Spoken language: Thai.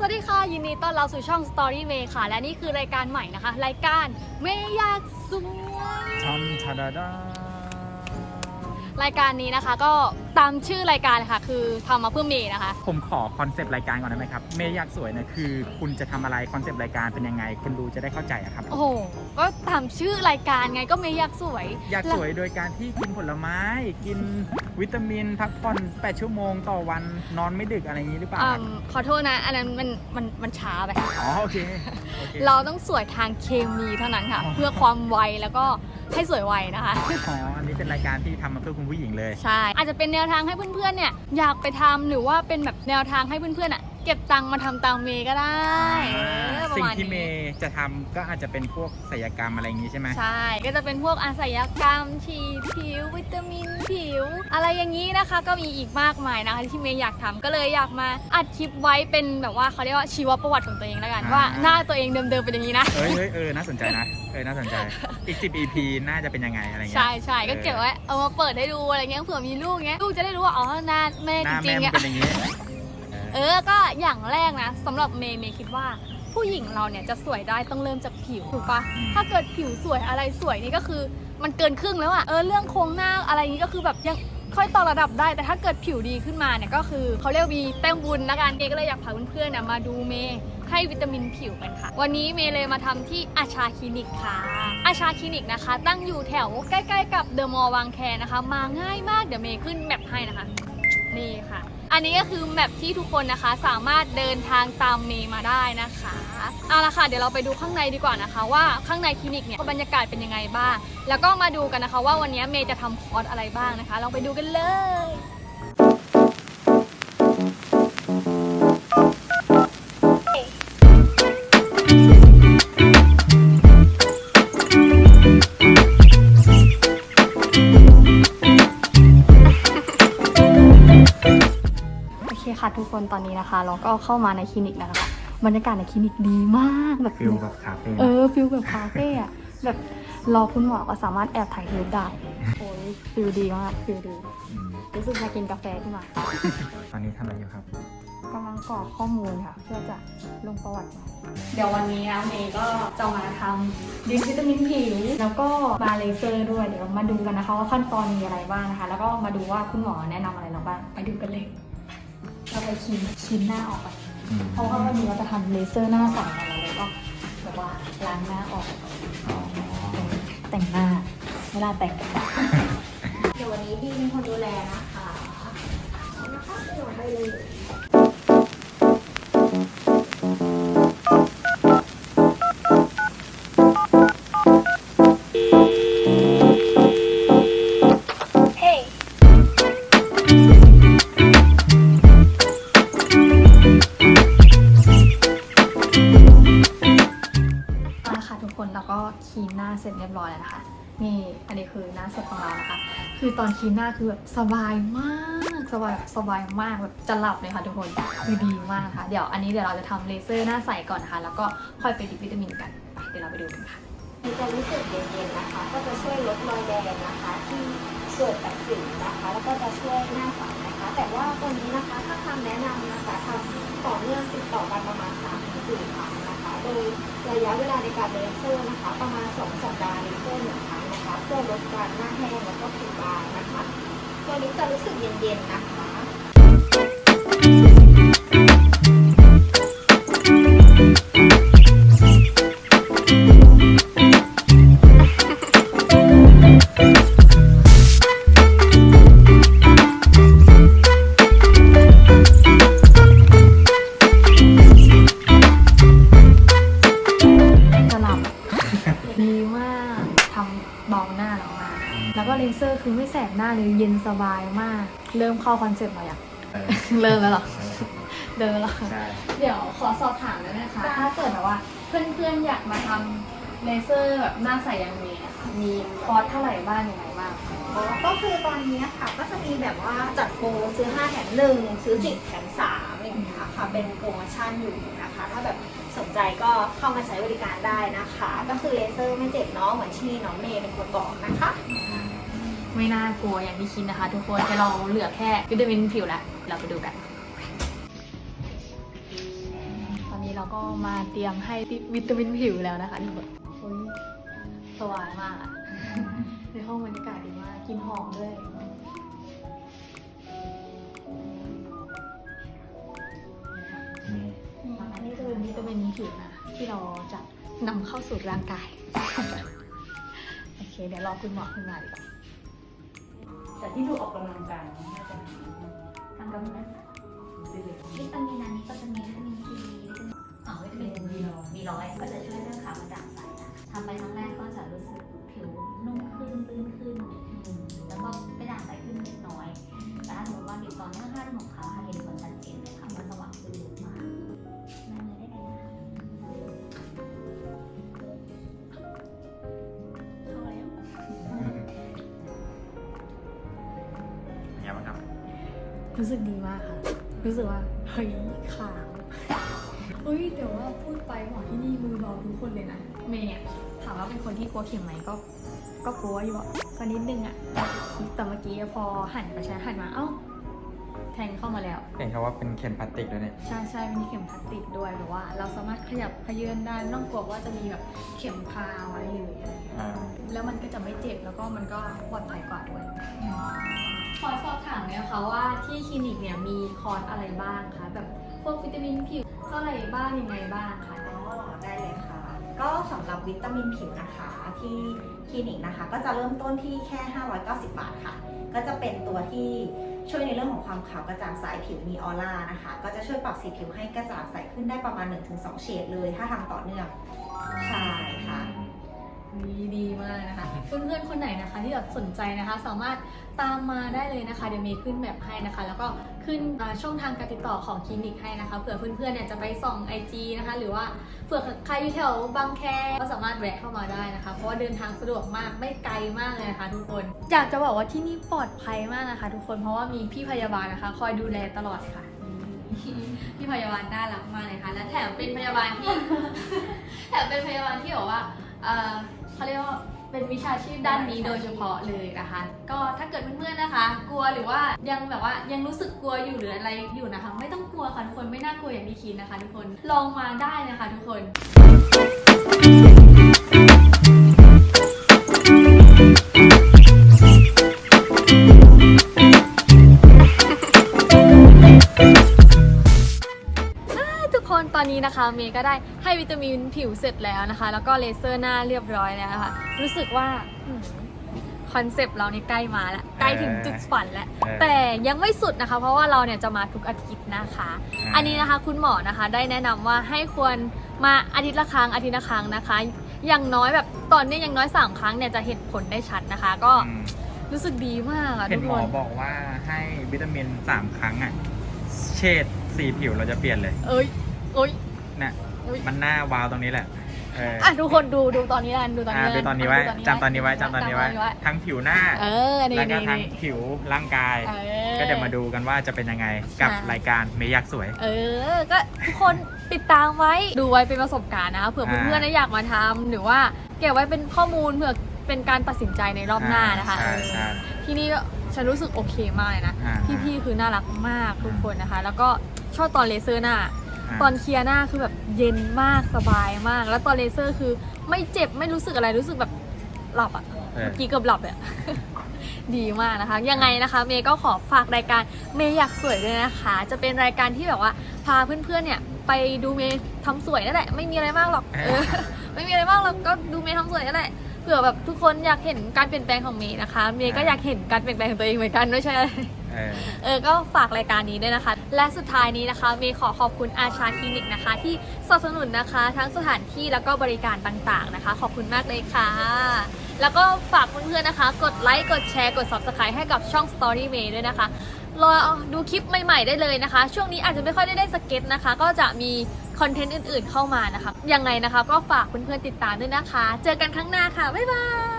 สวัสดีค่ะ ยินดีต้อนรับสู่ช่อง Story May ค่ะ และนี่คือรายการใหม่นะคะ รายการไม่อยากสวยทำทาดาดา รายการนี้นะคะ ก็ตามชื่อรายการเลยค่ะ คือทำมาเพื่อเมย์นะคะ ผมขอคอนเซปต์รายการก่อนได้ไหมครับเมย์อยากสวยเนี่ยคือ คุณจะทำอะไรคอนเซปต์รายการเป็นยังไงคนดูจะได้เข้าใจอะครับ โอ้โห ก็ตามชื่อรายการไงก็เมย์อยากสวย อยากสวยโดยการที่กินผลไม้ กินวิตามิน พักผ่อน 8 ชั่วโมงต่อวันนอนไม่ดึกอะไรอย่างนี้หรือเปล่าอืครับมขอโทษนะ อันนั้นมันมันมันช้าไป อ๋อโอเคโอเค เราต้องสวยทางเคมีเท่านั้นค่ะ อ๋อ เพื่อความไวแล้วก็ ให้สวยไวนะคะ อ๋ออันนี้เป็นรายการที่ทำมาเพื่อคุณผู้หญิงเลย ใช่ อาจจะเป็นแนวทางให้เพื่อนๆเนี่ยอยากไปทำหรือว่าเป็นแบบแนวทางให้เพื่อนๆอะเก็บตังค์มาทำตามเมย์ก็ได้เออประสิ่งมาณที่เมนี้ย์จะทำก็อาจจะเป็นพวกศัลยกรรมอะไรอย่างนี้ใช่ไหมใช่ ก็จะเป็นพวกอาศัยกรรม ฉีดผิว วิตามินผิว อะไรอย่างนี้นะคะ ก็มีอีกมากมายนะคะที่เมย์อยากทำก็เลยอยากมาอัดคลิปไว้เป็นแบบว่าเขาเรียกว่าชีวประวัติของตัวเองแล้วกันว่าหน้าตัวเองเดิมๆเป็นอย่างนี้นะ เอ้ยเอ้ยเออน่าสนใจนะ เออน่าสนใจ อีก 10 EP น่าจะเป็นยังไงอะไรเงี้ยใช่ใช่ก็เก็บไว้เอามาเปิดให้ดูอะไรเงี้ยเผื่อมีลูกเงี้ยลูกจะได้รู้ว่าอ๋อหน้าแม่หจน้าริแม่งๆมันเนี่ยเป็นอย่างนี้ เออก็อย่างแรกนะสำหรับเมย์เมย์คิดว่า ผู้หญิงเราเนี่ยจะสวยได้ต้องเริ่มจากผิวถูกปะถ้าเกิดผิวสวยอะไรสวยนี่ก็คือ มันเกินครึ่งแล้วอะเออเรื่องโครงหน้าอะไรอย่างนี้ก็คือแบบยัง ค่อยต่อระดับได้ แต่ถ้าเกิดผิวดีขึ้นมาเนี่ยก็คือเขาเรียกวีแต้มบุญนะกันเมย์ก็เลยอยากพาเพื่อนๆมาดูเมย์ให้วิตามินผิวกันค่ะ วันนี้เมย์เลยมาทำที่อาชาคลินิกค่ะ อาชาคลินิกนะคะ ตั้งอยู่แถวใกล้ ๆ กับเดอะมอลล์บางแคนะคะ มาง่ายมากเดี๋ยวเมย์ขึ้นแมปให้นะคะ นี่ค่ะ อันนี้ก็คือแมปที่ทุกคนนะคะสามารถเดินทางตามเมย์มาได้นะคะเอาละค่ะเดี๋ยวเราไปดูข้างในดีกว่านะคะ ว่าข้างในคลินิกเนี่ยบรรยากาศเป็นยังไงบ้าง แล้วก็มาดูกันนะคะ ว่าวันนี้เมย์จะทำคอร์สอะไรบ้างนะคะลองไปดูกันเลย ทุกคนตอนนี้นะคะ เราก็เข้ามาในคลินิกนะคะบรรยากาศในคลินิกดีมากแบบฟิลแบบคาเฟ่เออฟิลแบบคาเฟ่อะแบบรอคุณหมอก็สามารถแอบถ่ายรูปได้โอ้ยฟิลดีมากฟิลดีมรู้สึกอยากกินกาแฟขึ้นมาตอนนี้ทำอะไรอยู่ครับกำลังกรอกข้อมูลค่ะ เพื่อจะลงประวัติไว้เดี๋ยววันนี้นะเมย์ก็จะมาทำดินวิตามินผิว แล้วก็มาเลเซอร์ด้วยเดี๋ยวมาดูกันนะคะว่าขั้นตอนมีอะไรบ้างนะคะ แล้วก็มาดูว่าคุณหมอแนะนำอะไรเราบ้างไปดูกันเลย เราไปชิมชิมหน้าออกไปอืม เพราะว่าวันนี้เราจะทำเลเซอร์หน้าใสของเราเลยก็แบบว่าล้างหน้าออก อ๋อแต่งหน้าเวลาแต่งเดี๋ยววันนี้พี่เป็นคนดูแลนะคะนะคะเดี๋ยวไปเลย ทุกคนเราก็คลีนหน้าเสร็จเรียบร้อยแล้วนะคะนี่อันนี้คือหน้าสดของเรานะคะ คือตอนคลีนหน้าคือแบบสบายมาก สบายสบายมากแบบจะหลับเลยค่ะทุกคนคือดีมากค่ะ เดี๋ยวอันนี้เดี๋ยวเราจะทำเลเซอร์หน้าใสก่อนนะคะ แล้วก็ค่อยไปดิบวิตามินกันไปเดี๋ยวเราไปดูกันค่ะมันจะรู้สึกเย็นๆนะคะ ก็จะช่วยลดรอยแดงนะคะ ที่ส่วนจากสิวนะคะ แล้วก็จะช่วยหน้าใสนะคะ แต่ว่าตัวนี้นะคะถ้าคำแนะนำนะคะทำต่อเนื่องติดต่อกันประมาณ3-4ครั้งนะคะ ดยระยะเวลาในการเลเซอร์นะคะ ประมาณ 2 สัปดาห์เลเซอร์หนึ่งครั้งนะคะเพื่อลดการหน้าแห้งแล้วก็ผิวบางนะคะ ตัวนี้จะรู้สึกเย็นๆนะคะ คือไม่แสบหน้าเลยเย็นสบายมาก เริ่มเข้าคอนเซ็ปต์เราอย่างเออเริ่มแล้วเหรอ เริ่มแล้วเหรอ ใช่ เดี๋ยวขอสอบถามได้ไหมคะถ้าเกิดแบบว่าเพื่อนๆอยากมาทำเลเซอร์แบบหน้าใสอย่างเมย์อะค่ะมีคอร์สเท่าไหร่บ้างยังไงบ้าง อ๋อก็คือตอนนี้ค่ะก็จะมีแบบว่าจัดโปรซื้อ 5 แถม 1 ซื้อ 10 แถม3อะไรอย่างเงี้ยค่ะ เป็นโปรโมชั่นอยู่นะคะ ถ้าแบบสนใจก็เข้ามาใช้บริการได้นะคะ ก็คือเลเซอร์ไม่เจ็บเนาะเหมือนที่น้องเมย์เป็นคนบอกนะคะ ไม่น่ากลัวอย่างที่คิดนะคะ ทุกคนแต่เราเหลือแค่วิตามินผิวแล้วเราไปดูกันเราก็มาเตรียมให้วิตามินผิวแล้วนะคะทุกคนโอ้ยสว่างมากอะในห้องบรรยากาศดีมากกลินหอมด้วยอันนี้จะเป็นวิตามินผิวนะที่เราจะนำเข้าสู่ร่างกาย โอเค เดี๋ยวรอคุณหมอขึ้นมาดีกว่า แต่ที่ดูออกกำลังกายนะ รู้สึกดีมากค่ะ รู้สึกว่าเฮ้ยขาวเฮ้ยแต่ว่าพูดไปหมอที่นี่มือเบาทุกคนเลยนะเมย์ถามว่าเป็นคนที่กลัวเข็มไหมก็ ก็กลัวอยู่อะก็นิดนึงอะแต่เมื่อกี้พอหันไปใช้หันมาเอ้า แทงเข้ามาแล้ว เห็นเขาว่าเป็นเข็มพลาสติกด้วยเนี่ย ใช่ใช่มีเข็มพลาสติกด้วยแบบว่า เราสามารถขยับขยื่นได้ไม่ต้องกลัวว่าจะมีแบบเข็มคาไว้เลยอะไรอย่างเงี้ยอ่า แล้วมันก็จะไม่เจ็บแล้วก็มันก็ปลอดภัยกว่าด้วย ขอสอบถามเนี่ยค่ะว่าที่คลินิกเนี่ยมีคอร์สอะไรบ้างคะแบบพวกวิตามินผิวเท่าไหร่บ้างยังไงบ้างคะ อ๋อได้เลยค่ะ ก็สำหรับวิตามินผิวนะคะที่ คลินิกนะคะ ก็จะเริ่มต้นที่แค่ 590 บาทค่ะ ก็จะเป็นตัวที่ช่วยในเรื่องของความขาวกระจ่างใสผิวมีออร่านะคะ ก็จะช่วยปรับสีผิวให้กระจ่างใสขึ้นได้ประมาณ 1-2 เฉดเลย ถ้าทำต่อเนื่อง ใช่ค่ะ ดีดีมากนะคะ เพื่อนๆคนไหนนะคะที่แบบสนใจนะคะ สามารถตามมาได้เลยนะคะ เดี๋ยวมีขึ้นแบบให้นะคะ แล้วก็ขึ้นช่องทางการติดต่อของคลินิกให้นะคะเผื่อเพื่อนๆเนี่ยจะไปส่อง IG นะคะ หรือว่าเผื่อใครอยู่แถวบางแคก็สามารถแวะเข้ามาได้นะคะ เพราะว่าเดินทางสะดวกมากไม่ไกลมากเลยนะคะทุกคน อยากจะบอกว่าที่นี่ปลอดภัยมากนะคะ ทุกคนเพราะว่ามีพี่พยาบาลนะคะ คอยดูแลตลอดค่ะพี่พยาบาลน่ารักมากเลยค่ะ และแถมเป็นพยาบาลที่ แถมเป็นพยาบาลที่บอกว่า เขาเรียกว่าเป็นวิชาชีพด้านนี้โดยเฉพาะเลยนะคะ ก็ถ้าเกิดเพื่อนๆนะคะ กลัวหรือว่ายังแบบว่ายังรู้สึกกลัวอยู่หรืออะไรอยู่นะคะ ไม่ต้องกลัวค่ะทุกคนไม่น่ากลัวอย่างที่คิดนะคะ ทุกคนลองมาได้นะคะ ทุกคน เมย์ก็ได้ให้วิตามินผิวเสร็จแล้วนะคะ แล้วก็เลเซอร์หน้าเรียบร้อยแล้วนะคะรู้สึกว่าคอนเซปต์เรานี่ใกล้มาแล้วใกล้ถึงจุดฝันแล้วเออแต่ยังไม่สุดนะคะ เพราะว่าเราเนี่ยจะมาทุกอาทิตย์นะคะาอันนี้นะคะคุณหมอนะคะได้แนะนำว่าให้ควรมาอาทิตย์ละครั้งอาทิตย์ละครั้งนะคะ อย่างน้อยแบบตอนนี้อย่างน้อย3ครั้งเนี่ยจะเห็นผลได้ชัดนะคะ ก็อืมรู้สึกดีมากอะเห็ทุนกหมคอนบอกว่าให้วิตามิน3ครั้งอะเฉดสีผิวเราจะเปลี่ยนเลย เอ้ยเอ้ย เนี่ยอุ๊ย มันหน้าวาวตรงนี้แหละเอออะทุกคนดูดูตอนนี้กันดูตอนอ่านี้ดูตอนนี้ไว้จำตอนนี้ไว้จำตอนนี้ไว้ ทั้งผิวหน้า เออนี่แล้วก็นี่ทั้งนี่ ผิวร่างกาย เออ ก็เดี๋ยวมาดูกันว่าจะเป็นยังไงกับใช่รายการเมย์อยากสวย เออ ก็ทุกคนติดตามไว้ดูไว้เป็นประสบการณ์นะคะเผื่ออ่าเพื่อนๆนะอยากมาทำหรือว่าเก็บไว้เป็นข้อมูลเผื่อเป็นการตัดสินใจในรอบหน้านะคะใช่เออใช่ที่นี่ก็ฉันรู้สึกโอเคมากเลยนะ อ่า พี่ๆคือน่ารักมากทุกคนนะคะ แล้วก็ชอบตอนเลเซอร์หน้าา ตอนเคลียร์หน้าคือแบบเย็นมากสบายมาก แล้วตอนเลเซอร์คือไม่เจ็บไม่รู้สึกอะไรรู้สึกแบบหลับอะเออเมื่อกี้เกือบหลับเลยอะดีมากนะคะ ยังไงนะคะเมย์ก็ขอฝากรายการเมย์อยากสวยด้วยนะคะ จะเป็นรายการที่แบบว่าพาเพื่อนๆเนี่ยไปดูเมย์ทำสวยนั่นแหละไม่มีอะไรมากหรอกเออไม่มีอะไรมากหรอกก็ดูเมย์ทำสวยนั่นแหละเผื่อแบบทุกคนอยากเห็นการเปลี่ยนแปลงของเมย์นะคะ เมย์ก็อยากเห็นการเปลี่ยนแปลงของตัวเองเหมือนกันไม่ใช่อะไรเออ เออก็ฝากรายการนี้ด้วยนะคะ และสุดท้ายนี้นะคะเมย์ขอขอบคุณอาชาคลินิกนะคะ ที่สนับสนุนนะคะ ทั้งสถานที่แล้วก็บริการต่างๆนะคะ ขอบคุณมากเลยค่ะ แล้วก็ฝากเพื่อนๆนะคะ กดไลค์กดแชร์กด subscribe ให้กับช่อง Story May ด้วยนะคะรอดูคลิปใหม่ ๆ ได้เลยนะคะ ช่วงนี้อาจจะไม่ค่อยได้เล่นสเก็ตนะคะ ก็จะมีคอนเทนต์อื่นๆเข้ามานะคะ ยังไงนะคะ ก็ฝากเพื่อนๆติดตามด้วยนะคะ เจอกันครั้งหน้าค่ะ บ๊ายบาย